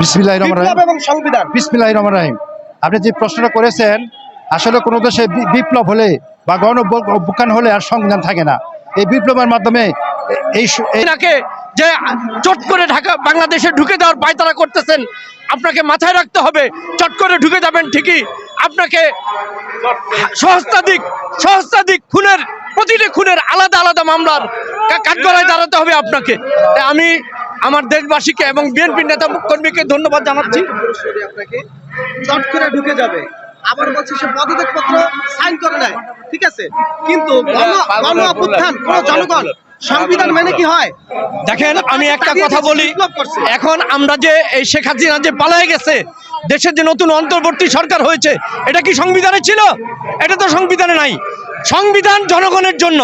বিসমিল্লাহ রহমান বিপ্লব এবং সংবিধান। বিসমিল্লাহ রহমান রাহিম। আপনি যে প্রশ্নটা করেছেন আসলে কোনো দেশে বিপ্লব হলে বা গণ অভ্যুত্থান হলে আর সংবিধান থাকে না। এই বিপ্লবের মাধ্যমে এই যে চট করে ঢাকা বাংলাদেশে ঢুকে দেওয়ার পায়তারা করতেছেন আপনাকে মাথায় রাখতে হবে চট করে ঢুকে যাবেন ঠিকই। আপনাকে সহস্তাধিক সহস্তাধিক খুনের প্রতিটি খুনের আলাদা আলাদা মামলার কাঠগড়ায় দাঁড়াতে হবে আপনাকে। আমি আমার দেশবাসীকে এবং বিএনপি নেতা কর্মীকে ধন্যবাদ জানাচ্ছি। আপনাকে চট করে ঢুকে যাবে। আবার বলছে সে পদত্যাগ পত্র সাইন করে নেয়। ঠিক আছে? কিন্তু গণ গণ অভ্যুত্থান কোন জনগণ সংবিধান মেনে কি হয়? দেখেন আমি একটা কথা বলি। এখন আমরা যে এই শেখ হাসিনা যে পালায় গেছে দেশের যে নতুন অন্তর্বর্তী সরকার হয়েছে এটা কি সংবিধানে ছিল? এটা তো সংবিধানে নাই। সংবিধান জনগণের জন্য।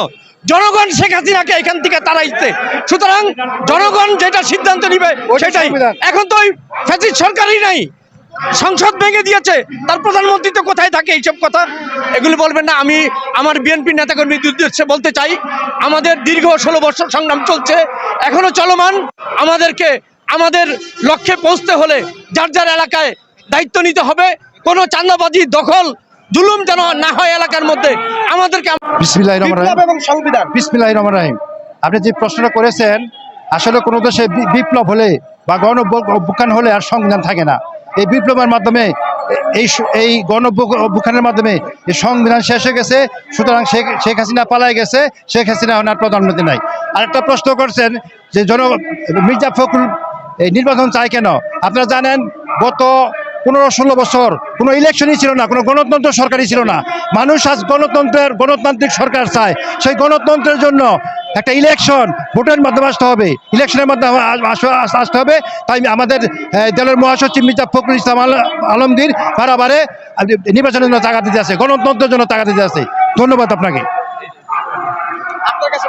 জনগণ শেখ হাসিনাকে এখান থেকে তাড়াইছে। সুতরাং জনগণ যেটা সিদ্ধান্ত নিবে সেটাই। এখন তো ওই ফ্যাসিস্ট সরকারই নাই। সংসদ ভেঙে দিয়েছে। তার প্রধানমন্ত্রী তো কোথায় থাকে এইসব কথা? এগুলি বলবেন না। আমি আমার বিএনপি নেতাকর্মীর উদ্দেশ্যে বলতে চাই। আমাদের দীর্ঘ ষোলো বছর সংগ্রাম চলছে। এখনও চলমান আমাদেরকে আমাদের লক্ষ্যে পৌঁছতে হলে যার যার এলাকায় দায়িত্ব নিতে হবে। কোনো চান্দাবাজি দখল জুলুম যেন না হয় এলাকার মধ্যে আমাদেরকে এবং সংবিধান। বিসমিল্লাহ রহমান রাহিম। আপনি যে প্রশ্নটা করেছেন আসলে কোনো দেশে বি- বিপ্লব হলে বা গণ অভ্যুত্থান হলে আর সংবিধান থাকে না। এই বিপ্লবের মাধ্যমে এই এই গণ অভ্যু- অভ্যুত্থানের মাধ্যমে এই সংবিধান শেষ হয়ে গেছে সুতরাং শেখ শেখ হাসিনা পালায় গেছে শেখ হাসিনা এখন আর প্রধানমন্ত্রী নাই। আরেকটা প্রশ্ন করছেন যে জন মির্জা ফখরুল এই নির্বাচন চায় কেন? আপনারা জানেন গত পনেরো ষোলো বছর কোনো ইলেকশনই ছিল না কোনো গণতন্ত্র সরকারই ছিল না মানুষ আজ গণতন্ত্রের গণতান্ত্রিক সরকার চায় সেই গণতন্ত্রের জন্য একটা ইলেকশন ভোটের মাধ্যমে আসতে হবে ইলেকশনের মাধ্যমে আস- আস- আস- আসতে হবে তাই আমাদের দলের মহাসচিব মির্জা ফখরুল ইসলাম আল- আলমগীর বারাবারে নির্বাচনের জন্য টাকা দিতে আছে গণতন্ত্রের জন্য টাকা দিতে আছে ধন্যবাদ আপনাকে আপনার কাছে